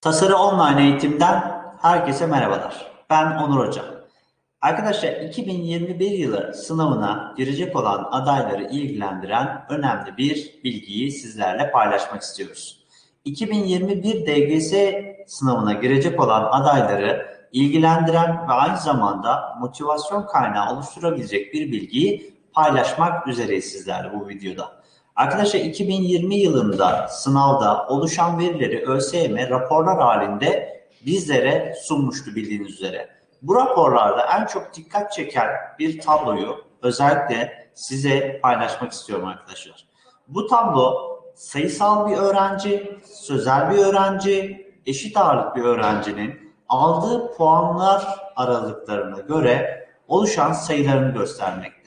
Tasarı Online Eğitim'den herkese merhabalar. Ben Onur Hoca. Arkadaşlar 2021 yılı sınavına girecek olan adayları ilgilendiren önemli bir bilgiyi sizlerle paylaşmak istiyoruz. 2021 DGS sınavına girecek olan adayları ilgilendiren ve aynı zamanda motivasyon kaynağı oluşturabilecek bir bilgiyi paylaşmak üzereyiz sizlerle bu videoda. Arkadaşlar 2020 yılında sınavda oluşan verileri ÖSYM raporlar halinde bizlere sunmuştu bildiğiniz üzere. Bu raporlarda en çok dikkat çeken bir tabloyu özellikle size paylaşmak istiyorum arkadaşlar. Bu tablo sayısal bir öğrenci, sözel bir öğrenci, eşit ağırlık bir öğrencinin aldığı puanlar aralıklarına göre oluşan sayılarını göstermekte.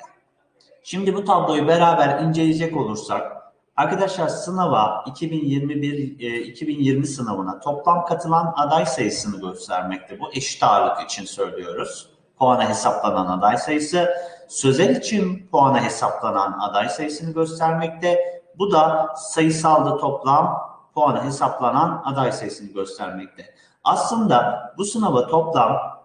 Şimdi bu tabloyu beraber inceleyecek olursak arkadaşlar sınava 2021 e, 2020 sınavına toplam katılan aday sayısını göstermekte. Bu eşit ağırlık için söylüyoruz. Puana hesaplanan aday sayısı. Sözel için puana hesaplanan aday sayısını göstermekte. Bu da sayısalda toplam puana hesaplanan aday sayısını göstermekte. Aslında bu sınava toplam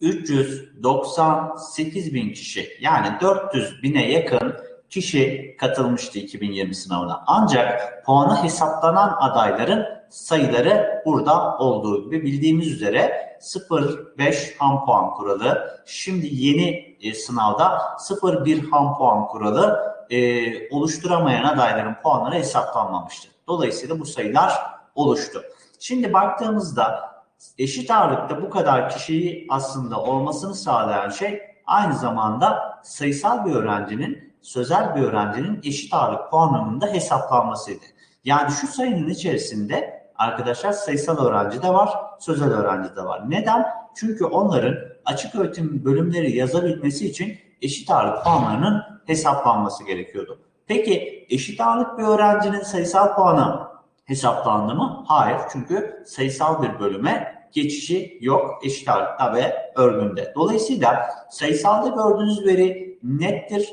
398 bin kişi yani 400 bine yakın kişi katılmıştı 2020 sınavına. Ancak puanı hesaplanan adayların sayıları burada olduğu gibi bildiğimiz üzere 0-5 ham puan kuralı. Şimdi yeni e, sınavda 0-1 ham puan kuralı e, oluşturamayan adayların puanları hesaplanmamıştır. Dolayısıyla bu sayılar oluştu. Şimdi baktığımızda eşit ağırlıkta bu kadar kişiyi aslında olmasını sağlayan şey aynı zamanda sayısal bir öğrencinin sözel bir öğrencinin eşit ağırlık puanının da hesaplanmasıydı. Yani şu sayının içerisinde arkadaşlar sayısal öğrenci de var, sözel öğrenci de var. Neden? Çünkü onların açık öğretim bölümleri yazabilmesi için eşit ağırlık puanlarının hesaplanması gerekiyordu. Peki eşit ağırlık bir öğrencinin sayısal puanı hesaplandı mı? Hayır. Çünkü sayısal bir bölüme geçişi yok eşit ağırlıkta ve örgünde. Dolayısıyla sayısalda gördüğünüz veri nettir.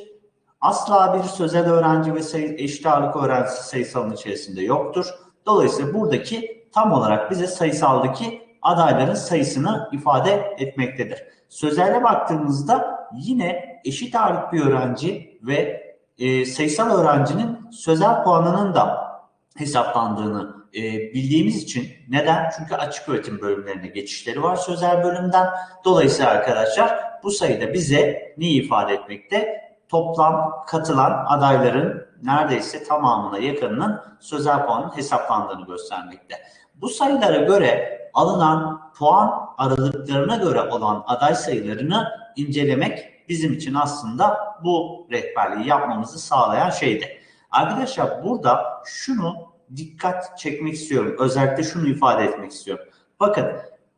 Asla bir sözel öğrenci ve sayı, eşit ağırlık öğrencisi sayısalın içerisinde yoktur. Dolayısıyla buradaki tam olarak bize sayısaldaki adayların sayısını ifade etmektedir. Özele baktığımızda yine eşit ağırlık bir öğrenci ve e, sayısal öğrencinin sözel puanının da hesaplandığını e, bildiğimiz için neden? Çünkü açık öğretim bölümlerine geçişleri var sözel bölümden. Dolayısıyla arkadaşlar bu sayıda bize neyi ifade etmekte? Toplam katılan adayların neredeyse tamamına yakınının sözel puanın hesaplandığını göstermekte. Bu sayılara göre alınan puan aralıklarına göre olan aday sayılarını incelemek bizim için aslında bu rehberliği yapmamızı sağlayan şeydi. Arkadaşlar burada şunu dikkat çekmek istiyorum. Özellikle şunu ifade etmek istiyorum. Bakın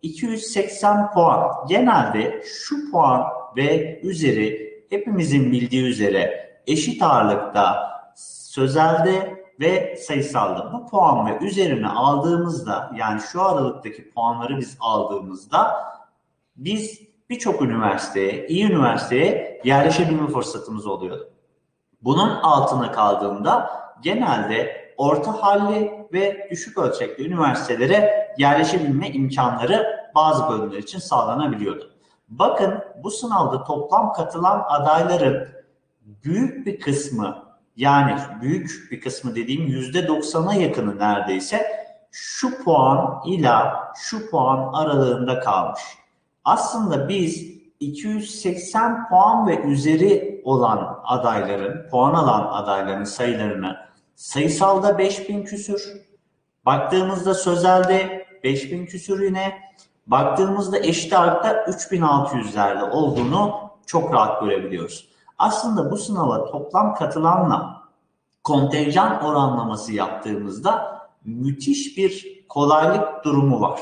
280 puan genelde şu puan ve üzeri hepimizin bildiği üzere eşit ağırlıkta sözelde ve sayısalda bu puan ve üzerine aldığımızda yani şu aralıktaki puanları biz aldığımızda biz birçok üniversiteye, iyi üniversiteye yerleşebilme fırsatımız oluyordu. Bunun altına kaldığında genelde orta halli ve düşük ölçekli üniversitelere yerleşebilme imkanları bazı bölümler için sağlanabiliyordu. Bakın bu sınavda toplam katılan adayların büyük bir kısmı yani büyük bir kısmı dediğim yüzde 90'a yakını neredeyse şu puan ile şu puan aralığında kalmış. Aslında biz 280 puan ve üzeri olan adayların, puan alan adayların sayılarını sayısalda 5000 küsür, baktığımızda sözelde 5000 küsür yine, baktığımızda eşit ağırlıkta 3600'lerde olduğunu çok rahat görebiliyoruz. Aslında bu sınava toplam katılanla kontenjan oranlaması yaptığımızda müthiş bir kolaylık durumu var.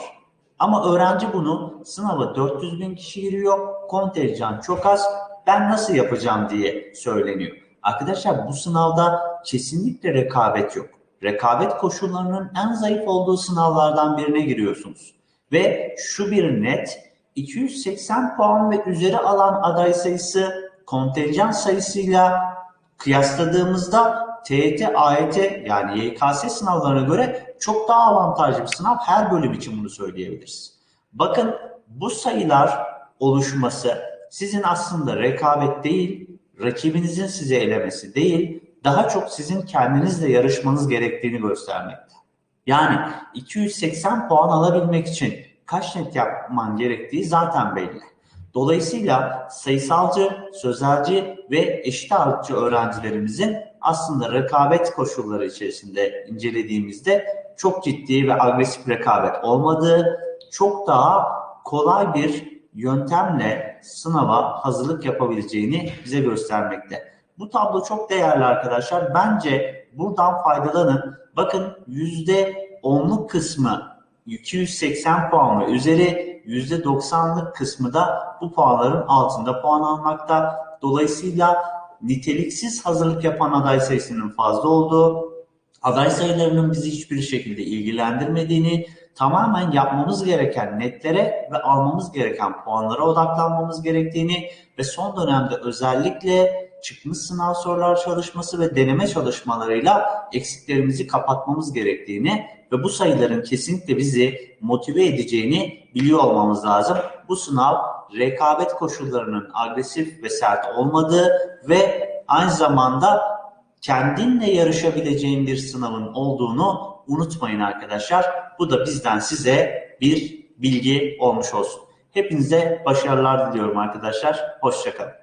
Ama öğrenci bunu sınava 400 bin kişi giriyor, kontenjan çok az, ben nasıl yapacağım diye söyleniyor. Arkadaşlar bu sınavda kesinlikle rekabet yok. Rekabet koşullarının en zayıf olduğu sınavlardan birine giriyorsunuz. Ve şu bir net, 280 puan ve üzeri alan aday sayısı kontenjan sayısıyla kıyasladığımızda TYT, AYT yani YKS sınavlarına göre çok daha avantajlı bir sınav. Her bölüm için bunu söyleyebiliriz. Bakın bu sayılar oluşması sizin aslında rekabet değil, rakibinizin sizi elemesi değil, daha çok sizin kendinizle yarışmanız gerektiğini göstermekte. Yani 280 puan alabilmek için kaç net yapman gerektiği zaten belli. Dolayısıyla sayısalcı, sözelci ve eşit ağırlıkçı öğrencilerimizin aslında rekabet koşulları içerisinde incelediğimizde çok ciddi ve agresif rekabet olmadığı, çok daha kolay bir yöntemle sınava hazırlık yapabileceğini bize göstermekte. Bu tablo çok değerli arkadaşlar. Bence buradan faydalanın. Bakın %10'luk kısmı 280 puan ve üzeri %90'lık kısmı da bu puanların altında puan almakta. Dolayısıyla niteliksiz hazırlık yapan aday sayısının fazla olduğu, aday sayılarının bizi hiçbir şekilde ilgilendirmediğini, tamamen yapmamız gereken netlere ve almamız gereken puanlara odaklanmamız gerektiğini ve son dönemde özellikle çıkmış sınav sorular çalışması ve deneme çalışmalarıyla eksiklerimizi kapatmamız gerektiğini ve bu sayıların kesinlikle bizi motive edeceğini biliyor olmamız lazım. Bu sınav rekabet koşullarının agresif ve sert olmadığı ve aynı zamanda kendinle yarışabileceğin bir sınavın olduğunu unutmayın arkadaşlar. Bu da bizden size bir bilgi olmuş olsun. Hepinize başarılar diliyorum arkadaşlar. Hoşçakalın.